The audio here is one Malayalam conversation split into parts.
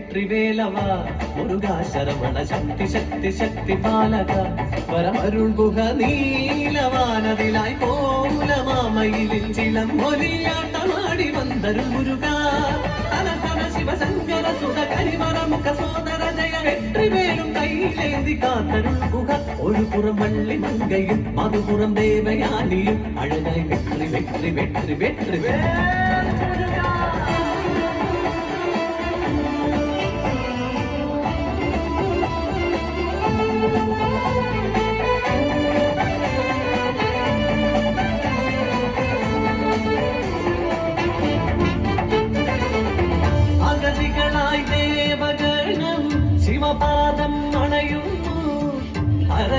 வெற்றிவேலவா? முருகா சரவண சக்தி சக்தி சக்தி பாலகா. வரமருள்புக நீலவானதிலாய் போல மாமயிலில் சிலம் ஒலியாட்டமாடி வந்தரும் முருகா. அனசன சிவசங்கர சுத கரிமர முக சோதர ஜய வெற்றி வேலும் கையிலேந்தி காத்தருள் புக ஒரு புறம் வள்ளி மங்கையும் மறுபுறம் தேவயானியும். அழகாய் வெற்றி வெற்றி வெற்றி வெற்றி வெற்றி.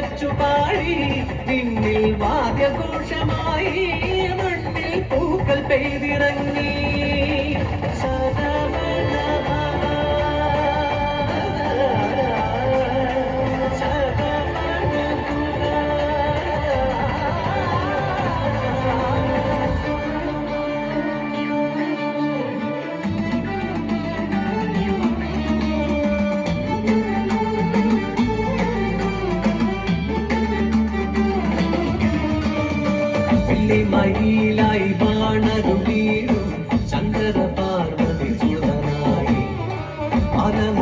ചേർത്തു നിന്നിൽ വാദ്യഘോഷമായി മണ്ണിൽ പൂക്കൾ പെയ്തിറങ്ങി.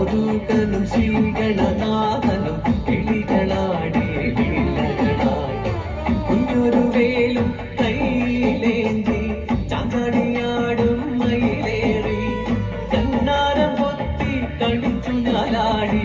പലമൊരുക്കനും ശ്രീഗണനാഥനും കിളികളാടി ലീലകളായി കുഞ്ഞൊരു വേലും കയ്യിലേന്തി ചാഞ്ചാടിയാടും മയിലേറി. കണ്ണാരം പൊത്തി കളിച്ചു നാലാടി.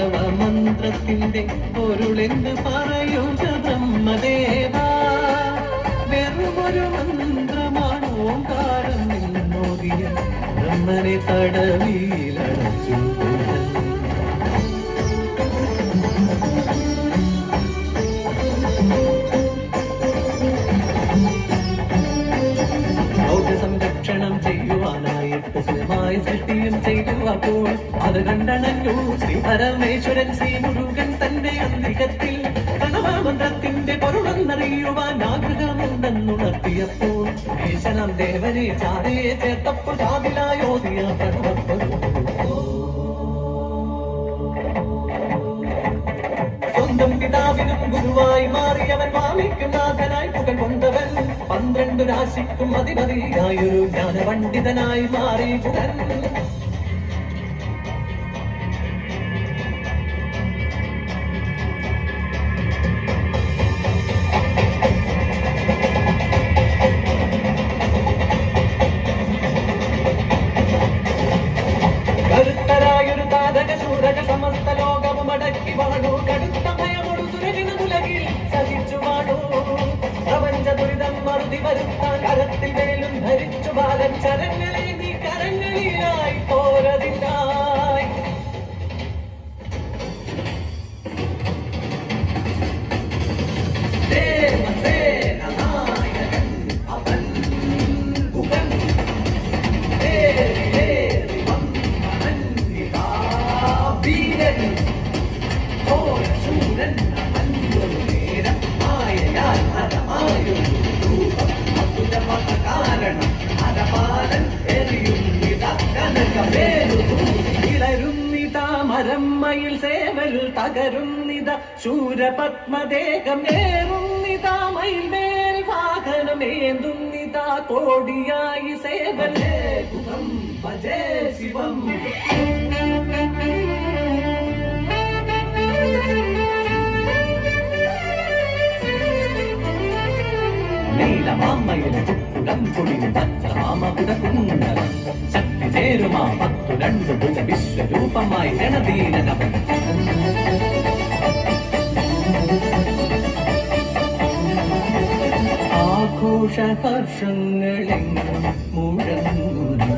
പൊരുളെന്ന് പറയുക ബ്രഹ്മദേവ വെറുമൊരു മന്ത്രമാണ് ഓങ്കാരം നിന്നോതിയ ബ്രഹ്മനെ സൃഷ്ടിയും ചെയ്തു അപ്പോൾ അത് കണ്ടണഞ്ഞു ശ്രീ പരമേശ്വരൻ ശ്രീ മുരുകൻ തന്റെ അന്തികത്തിൽ പ്രണവമന്ത്രത്തിന്റെ പൊരുളെന്നറിയുവാൻ ആഗ്രഹമുണ്ടെന്നുണർത്തിയപ്പോൾ ഈശനം ദേവനെ ചാരയെ ചേർത്തപ്പോൾ ചാതിലായോതിയ സ്വന്തം പിതാവിനും ഗുരുവായി മാറിയവൻ വാമിക്കും നാഥനായി പുകൻ കൊണ്ടവൻ. പന്ത്രണ്ടു രാശിക്കും അധിപതിയായൊരു ജ്ഞാനപണ്ഡിതനായി മാറി പുകൻ വാണു പ്രപഞ്ച ദുരിതം മറുതി വരുത്താൻ കരത്തിൽ വേലും ധരിച്ചു ബാലൻ ചരങ്ങളെ പകരുന്നിത ശൂരപത്മദേഹം ഏറുന്നിത മയിൽമേൽ വാഹനമേന്തുന്നിത കോടിയായി സേവനേ ബുധം ഭജേ ശിവം. നീലമാമയില പത്തു രണ്ടു ഭുജ വിശ്വരൂപമായി ഗണദീനകവൻ ആഘോഷഹർഷങ്ങളെങ്ങും മുഴങ്ങുന്നു.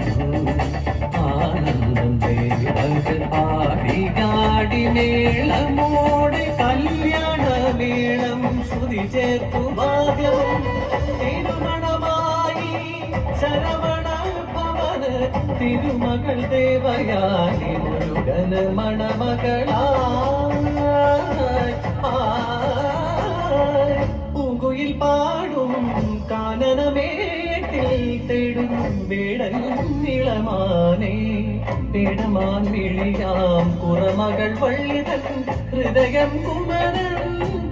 ആനന്ദം ദേവകൾ പാടികാടി മേളമോടെ കല്യാണ മേളം ശ്രുതി ചേർത്തു തിരുമകൾ ദേവയാനി മുരുകന് മണമകളായി. പൂങ്കുയിൽ പാടും കാനനമേട്ടിൽ തേടും വേടൻ നിളമാനേ. പേടമാൻ വിളിയാം കുറമകൾ വള്ളിതൻ ഹൃദയം കുമരൻ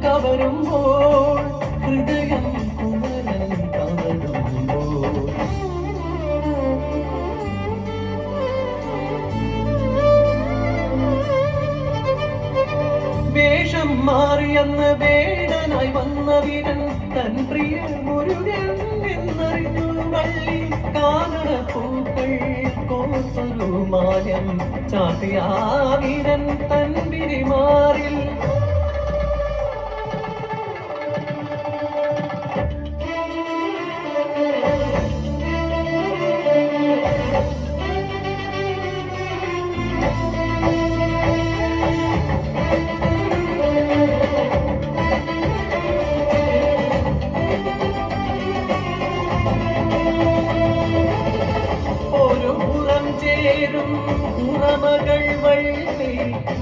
കവരുമ്പോൾ ഹൃദയം വേഷം മാറിയെന്ന് വേടനായി വന്ന വീരൻ തൻ പ്രിയ മുരുകൻ എന്നറിഞ്ഞു വള്ളി കാനട പൂക്കൾ കോർത്തൊരു മാലം ചാട്ടിയാ വീരൻ തൻ വിരിമാറിൽ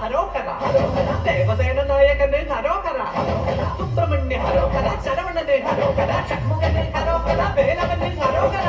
ഹരോകര ഹരോഹര ദേവസേന നായകന് ഹരോഹര സുബ്രഹ്മണ്യ ഹരോഹര ശരവണന് ഹരോഹര ഷൺമുഖന് ഹരോഹര വേലവന് ഹരോകര